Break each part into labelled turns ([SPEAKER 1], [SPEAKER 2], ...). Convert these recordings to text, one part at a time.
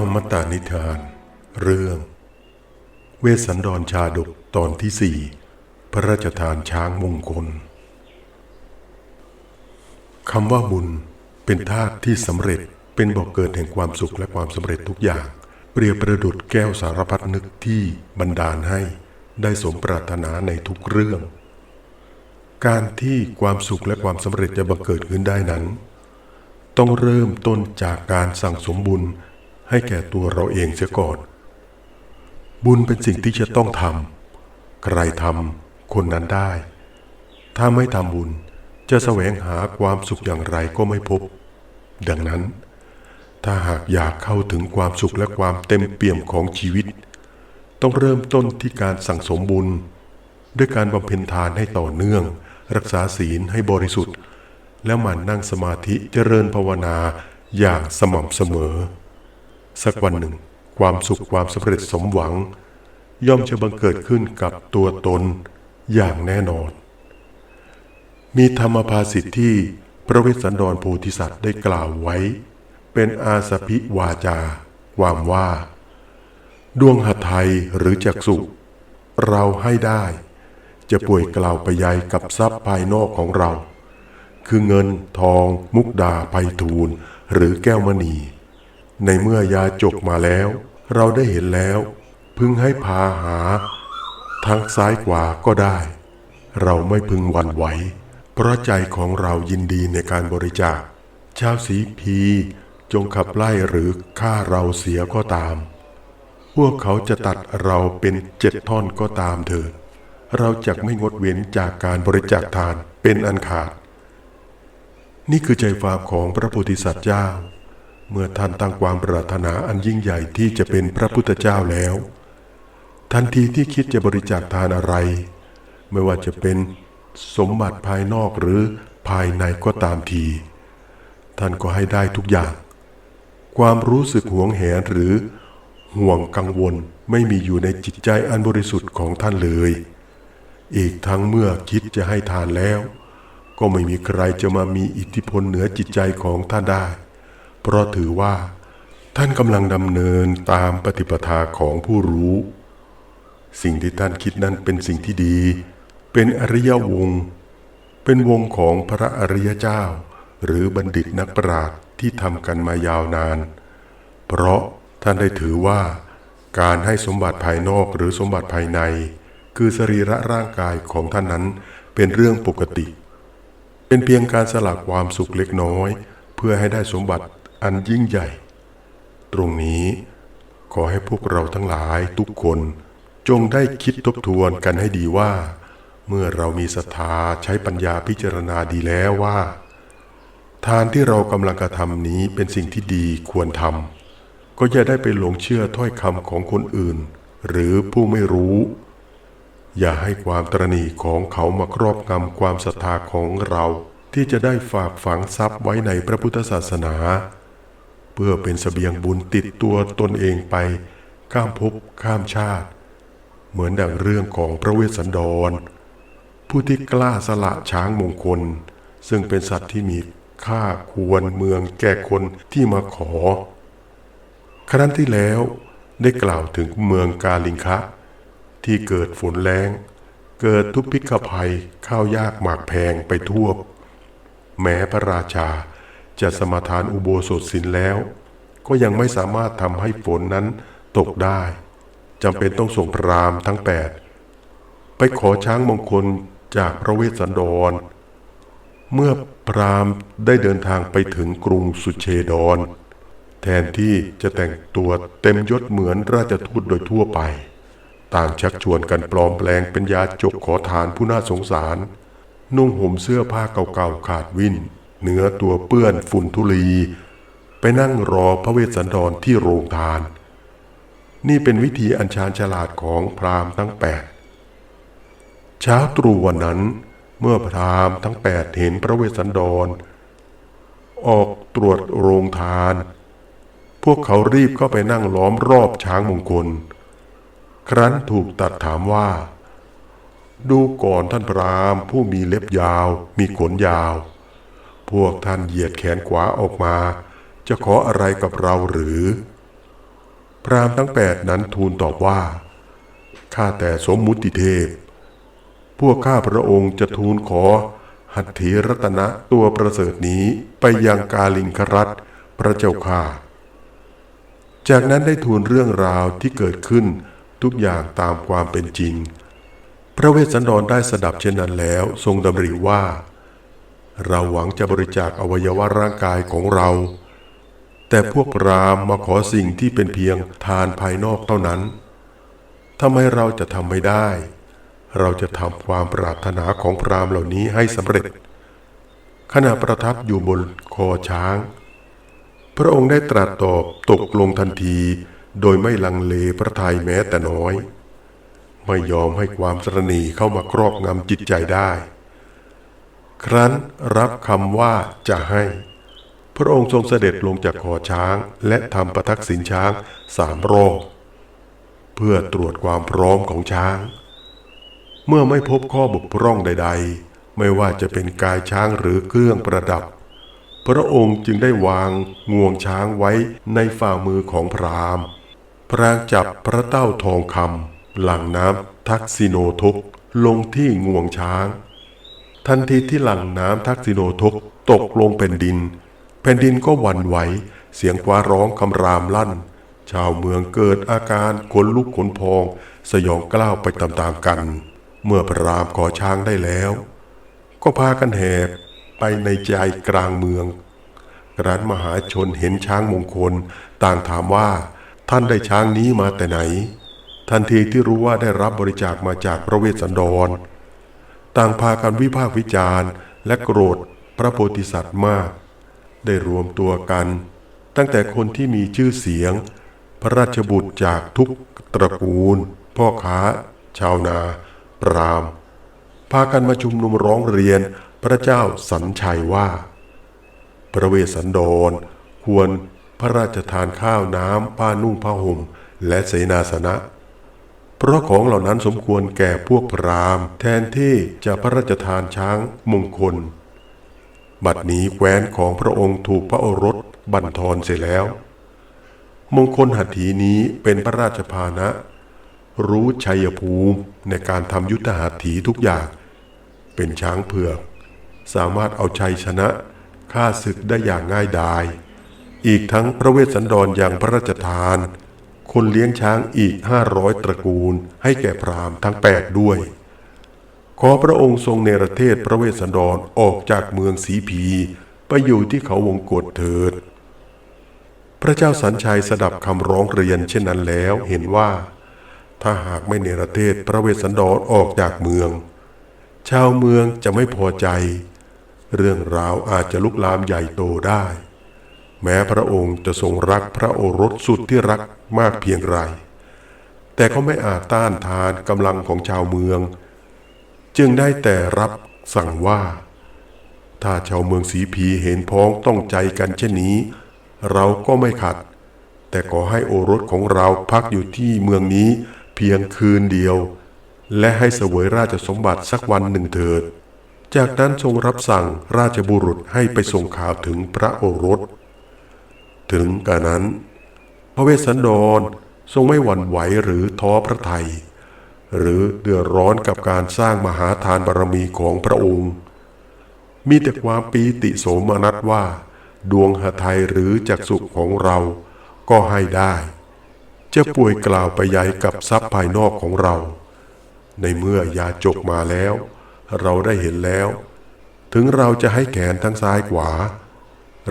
[SPEAKER 1] อมตะนิทาน เรื่อง เวสสันดรชาดกตอนที่สี่พระราชทานช้างมงคลคำว่าบุญเป็นธาตุที่สำเร็จเป็นบ่อกเกิดแห่งความสุขและความสำเร็จทุกอย่าง เปรียบประดุดแก้วสารพัดนึกที่บันดาลให้ได้สมปรารถนาในทุกเรื่อง การที่ความสุขและความสำเร็จจะบังเกิดขึ้นได้นั้น ต้องเริ่มต้นจากการสั่งสมบุญ ให้แก่ตัวเราเองเสียก่อน บุญเป็นสิ่งที่จะต้องทำใครทำคนนั้นได้ ถ้าไม่ทำบุญจะแสวงหาความสุขอย่างไรก็ไม่พบ ดังนั้น ถ้าหากอยากเข้าถึงความสุขและความเต็มเปี่ยมของชีวิต ต้องเริ่มต้นที่การสั่งสมบุญ ด้วยการบำเพ็ญทานให้ต่อเนื่อง รักษาศีลให้บริสุทธิ์ แล้วหมั่นนั่งสมาธิเจริญภาวนาอย่างสม่ำเสมอ สักวันหนึ่ง ความสุขความสำเร็จสมหวัง ย่อมจะบังเกิดขึ้นกับตัวตนอย่างแน่นอน มีธรรมภาสิทธิที่พระเวสสันดรโพธิสัตว์ได้กล่าวไว้ เป็นอาสพิวาจา ความว่า ดวงหทัยหรือจักสุเราให้ได้ จะป่วยกล่าวไปยัยกับทรัพย์ภายนอกของเรา คือเงินทอง มุกดาไพทูลหรือแก้วมณี ในเมื่อยาจกมาแล้ว เราได้เห็นแล้ว พึงให้พาหา ทั้งซ้ายขวาก็ได้ เราไม่พึงหวั่นไหว เพราะใจของเรายินดีในการบริจาค ชาวสีพีจงขับไล่หรือฆ่าเราเสียก็ตาม พวกเขาจะตัดเราเป็นเจ็ดท่อนก็ตามเถิด เราจะไม่งดเว้นจากการบริจาคทานเป็นอันขาด นี่คือใจความของพระโพธิสัตว์เจ้า เมื่อท่านตั้งความปรารถนาอันยิ่งใหญ่ที่จะเป็นพระพุทธเจ้าแล้ว ทันทีที่คิดจะบริจาคทานอะไร ไม่ว่าจะเป็นสมบัติภายนอกหรือภายในก็ตามที ท่านก็ให้ได้ทุกอย่าง ความรู้สึกหวงแหนหรือห่วงกังวลไม่มีอยู่ในจิตใจอันบริสุทธิ์ของท่านเลย อีกทั้งเมื่อคิดจะให้ทานแล้ว ก็ไม่มีใครจะมามีอิทธิพลเหนือจิตใจของท่านได้ เพราะถือว่า ท่านกำลังดำเนินตามปฏิปทาของผู้รู้ สิ่งที่ท่านคิดนั้นเป็นสิ่งที่ดี เป็นอริยวง เป็นวงของพระอริยเจ้า หรือบัณฑิตนักปราชญ์ที่ทำกันมายาวนาน เพราะท่านได้ถือว่าการให้สมบัติภายนอกหรือสมบัติภายใน คือสรีระร่างกายของท่านนั้นเป็นเรื่องปกติ เป็นเพียงการสละความสุขเล็กน้อย เพื่อให้ได้สมบัติ อันยิ่งใหญ่ ตรงนี้ขอให้พวกเราทั้งหลายทุกคนจงได้คิดทบทวนกันให้ดีว่า เมื่อเรามีศรัทธาใช้ปัญญาพิจารณาดีแล้วว่า ทานที่เรากำลังกระทำนี้เป็นสิ่งที่ดีควรทำก็อย่าได้ไปหลงเชื่อถ้อยคำของคนอื่น หรือผู้ไม่รู้ อย่าให้ความตรณีของเขามาครอบงำความศรัทธาของเราที่จะได้ฝากฝังทรัพย์ไว้ในพระพุทธศาสนา พื่อเป็นสเสบียงบุญติดตัวตนเองไป ข้ามภพข้ามชาติ เหมือนดังเรื่องของพระเวสสันดร ผู้ที่กล้าสละช้างมงคล ซึ่งเป็นสัตว์ที่มีค่าควรเมืองแก่คนที่มาขอ ครั้นที่แล้วได้กล่าวถึงเมืองกาลิงคะ ที่เกิดฝนแรงเกิดทุพพิกภัยข้าวยากหมากแพงไปทั่ว แม้พระราชา จะสมาทานอุโบสถศีลแล้ว ก็ยังไม่สามารถทำให้ฝนนั้นตกได้จำเป็นต้องส่งพรามทั้งแปดไปขอช้างมงคลจากพระเวสสันดร เมื่อพรามได้เดินทางไปถึงกรุงสุเชดรแทนที่จะแต่งตัวเต็มยศเหมือนราชทูตโดยทั่วไป ต่างชักชวนกันปลอมแปลงเป็นยาจกขอทานผู้น่าสงสาร นุ่งห่มเสื้อผ้าเก่าๆขาดวิน เนื้อตัวเปื้อนฝุ่นทุลี ไปนั่งรอพระเวสสันดรที่โรงทาน นี่เป็นวิธีอัญชานฉลาดของพราหมณ์ทั้งแปดเช้าตรู่วันนั้น เมื่อพราหมณ์ทั้งแปดเห็นพระเวสสันดร ออกตรวจโรงทาน พวกเขารีบเข้าไปนั่งล้อมรอบช้างมงคล ครั้นถูกตัดถามว่า ดูก่อนท่านพราหมณ์ผู้มีเล็บยาวมีขนยาว พวกท่านเหยียดแขนขวาออกมา จะขออะไรกับเราหรือ พรามทั้งแปดนั้นทูลตอบว่า ข้าแต่สมมุติเทพ พวกข้าพระองค์จะทูลขอ หัตถีรัตนะตัวประเสริฐนี้ไปยังกาลิงครัตพระเจ้าข้าจากนั้นได้ทูลเรื่องราวที่เกิดขึ้นทุกอย่างตามความเป็นจริง พระเวสสันดรได้สดับเช่นนั้นแล้ว ทรงดำริว่า เราหวังจะบริจาคอวัยวะร่างกายของเรา แต่พวกรามมาขอสิ่งที่เป็นเพียงทานภายนอกเท่านั้นทำไมเราจะทำไม่ได้ เราจะทำความปรารถนาของพรามเหล่านี้ให้สำเร็จ ขณะประทับอยู่บนคอช้าง พระองค์ได้ตรัสตอบตกลงทันที โดยไม่ลังเลพระทัยแม้แต่น้อย ไม่ยอมให้ความสรณีเข้ามาครอบงำจิตใจได้ ครั้นรับคำว่าจะให้ พระองค์ทรงเสด็จลงจากคอช้างและทำประทักษิณช้างสามรอบเพื่อตรวจความพร้อมของช้าง เมื่อไม่พบข้อบกพร่องใด ๆ ไม่ว่าจะเป็นกายช้างหรือเครื่องประดับ พระองค์จึงได้วางงวงช้างไว้ในฝ่ามือของพราหมณ์ พรางจับพระเต้าทองคำหลังน้ำทักซิโนทกลงที่งวงช้าง ทันทีที่หลังน้ำทักซิโนทกตกลงแผ่นดิน แผ่นดินก็หวั่นไหว เสียงฟ้าร้องคำรามลั่น ชาวเมืองเกิดอาการขนลุกขนพอง สยองกล้าวไปตามๆกัน เมื่อพระรามก่อช้างได้แล้ว ก็พากันแห่ไปในใจกลางเมืองรั้นมหาชนเห็นช้างมงคล ต่างถามว่า ท่านได้ช้างนี้มาแต่ไหน ทันทีที่รู้ว่าได้รับบริจาคมาจากพระเวสสันดร ต่างพากันวิพากษ์วิจารณ์และโกรธพระโพธิสัตว์มาก ได้รวมตัวกัน ตั้งแต่คนที่มีชื่อเสียง พระราชบุตรจากทุกตระกูล พ่อค้า ชาวนา ปราม พากันมาชุมนุมร้องเรียนพระเจ้าสัญชัยว่า พระเวสสันดร ควรพระราชทานข้าวน้ำผ้านุ่งผ้าห่มและเสนาสนะ เพราะของเหล่านั้นสมควรแก่พวกพราหมณ์ แทนที่จะพระราชทานช้างมงคล บัดนี้แคว้นของพระองค์ถูกพระโอรสบั่นทอนเสียแล้ว มงคลหัตถีนี้เป็นพระราชพานะ รู้ชัยภูมิในการทำยุทธหัตถีทุกอย่าง เป็นช้างเผือก สามารถเอาชัยชนะฆ่าศึกได้อย่างง่ายดาย อีกทั้งพระเวสสันดรอยังพระราชทาน คนเลี้ยงช้างอีกห้าร้อยตระกูล ให้แก่พราหมณ์ทั้งแปดด้วย ขอพระองค์ทรงเนรเทศพระเวสสันดรออกจากเมืองสีพี ไปอยู่ที่เขาวงกฏเถิด พระเจ้าสัญชัยสดับคำร้องเรียนเช่นนั้นแล้วเห็นว่า ถ้าหากไม่เนรเทศพระเวสสันดรออกจากเมือง ชาวเมืองจะไม่พอใจ เรื่องราวอาจจะลุกลามใหญ่โตได้ แม้พระองค์จะทรงรักพระโอรสสุดที่รักมากเพียงไร แต่เขาไม่อาจต้านทานกำลังของชาวเมือง จึงได้แต่รับสั่งว่า ถ้าชาวเมืองสีพีเห็นพ้องต้องใจกันเช่นนี้ เราก็ไม่ขัด แต่ขอให้โอรสของเราพักอยู่ที่เมืองนี้เพียงคืนเดียว และให้เสวยราชสมบัติสักวันหนึ่งเถิด จากนั้นทรงรับสั่งราชบุรุษให้ไปส่งข่าวถึงพระโอรส ถึงกระนั้น พระเวสสันดรทรงไม่หวั่นไหวหรือท้อพระทยัยหรือเดือดร้อนกับการสร้างมหาทานบารมีของพระองค์ มีแต่ความปีติโสมนัสว่า ดวงหทัยหรือจักสุขของเราก็ให้ได้ จะป่วยกล่าวไปยัยกับทรัพย์ภายนอกของเรา ในเมื่อยาจกมาแล้ว เราได้เห็นแล้ว ถึงเราจะให้แขนทั้งซ้ายขวา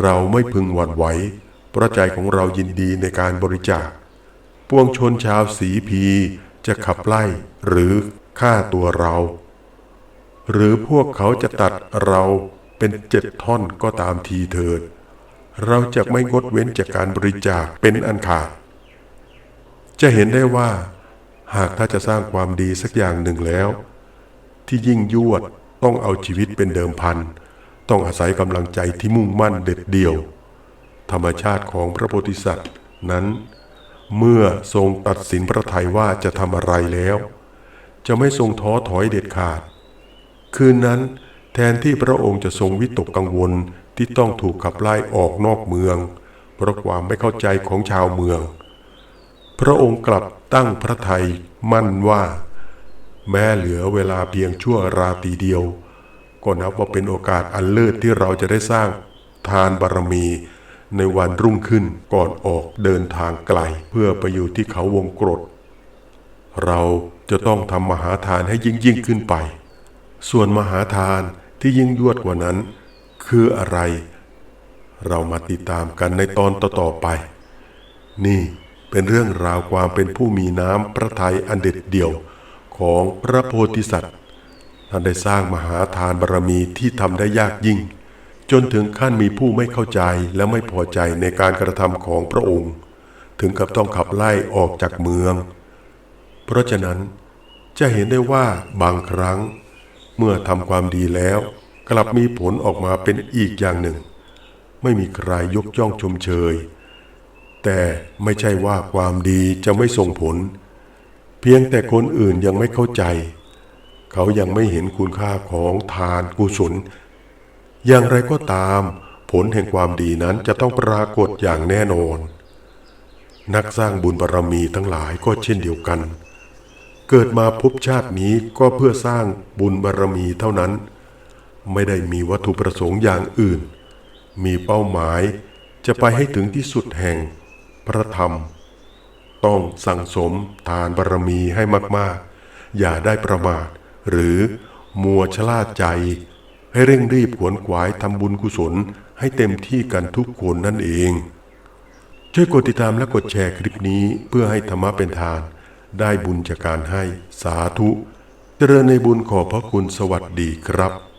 [SPEAKER 1] เราไม่พึงหวั่นไหว เพราะใจของเรายินดีในการบริจาคปวงชนชาวสีพีจะขับไล่หรือฆ่าตัวเรา หรือพวกเขาจะตัดเราเป็นเจ็ดท่อนก็ตามทีเถิด เราจะไม่งดเว้นจากการบริจาคเป็นอันขาด จะเห็นได้ว่า หากถ้าจะสร้างความดีสักอย่างหนึ่งแล้ว ที่ยิ่งยวดต้องเอาชีวิตเป็นเดิมพัน ต้องอาศัยกำลังใจที่มุ่งมั่นเด็ดเดี่ยว ธรรมชาติของพระโพธิสัตว์นั้น เมื่อทรงตัดสินพระทัยว่าจะทำอะไรแล้ว จะไม่ทรงท้อถอยเด็ดขาด คืนนั้นแทนที่พระองค์จะทรงวิตกกังวลที่ต้องถูกขับไล่ออกนอกเมือง เพราะความไม่เข้าใจของชาวเมือง พระองค์กลับตั้งพระทัยมั่นว่า แม้เหลือเวลาเพียงชั่วราตรีเดียว ก็นับว่าเป็นโอกาสอันเลิศที่เราจะได้สร้างทานบารมี ในวันรุ่งขึ้นก่อนออกเดินทางไกลเพื่อไปอยู่ที่เขาวงกรดเราจะต้องทำมหาทานให้ยิ่งยิ่งขึ้นไป ส่วนมหาทานที่ยิ่งยวดกว่านั้น คืออะไร เรามาติดตามกันในตอนต่อๆไป นี่เป็นเรื่องราวความเป็นผู้มีน้ำพระทัยอันเด็ดเดี่ยวของพระโพธิสัตว์ท่านได้สร้างมหาทานบารมีที่ทำได้ยากยิ่ง จนถึงขั้นมีผู้ไม่เข้าใจและไม่พอใจในการกระทำของพระองค์ ถึงกับต้องขับไล่ออกจากเมือง เพราะฉะนั้นจะเห็นได้ว่าบางครั้ง เมื่อทำความดีแล้ว กลับมีผลออกมาเป็นอีกอย่างหนึ่ง ไม่มีใครยกย่องชมเชย แต่ไม่ใช่ว่าความดีจะไม่ส่งผล เพียงแต่คนอื่นยังไม่เข้าใจ เขายังไม่เห็นคุณค่าของทานกุศล อย่างไรก็ตาม ผลแห่งความดีนั้นจะต้องปรากฏอย่างแน่นอน นักสร้างบุญบารรมีทั้งหลายก็เช่นเดียวกัน เกิดมาพบชาตินี้ก็เพื่อสร้างบุญบารรมีเท่านั้น ไม่ได้มีวัตถุประสงค์อย่างอื่น มีเป้าหมายจะไปให้ถึงที่สุดแห่งพระธรรม ต้องสั่งสมทานบารรมีให้มากๆ อย่าได้ประมาทหรือมัวชะล่าใจ ให้เร่งรีบขวนขวายทำบุญกุศลให้เต็มที่กันทุกคนนั่นเอง ช่วยกดติดตามและกดแชร์คลิปนี้เพื่อให้ธรรมะเป็นทาน ได้บุญจากการให้สาธุ เจริญในบุญขอบพระคุณสวัสดีครับ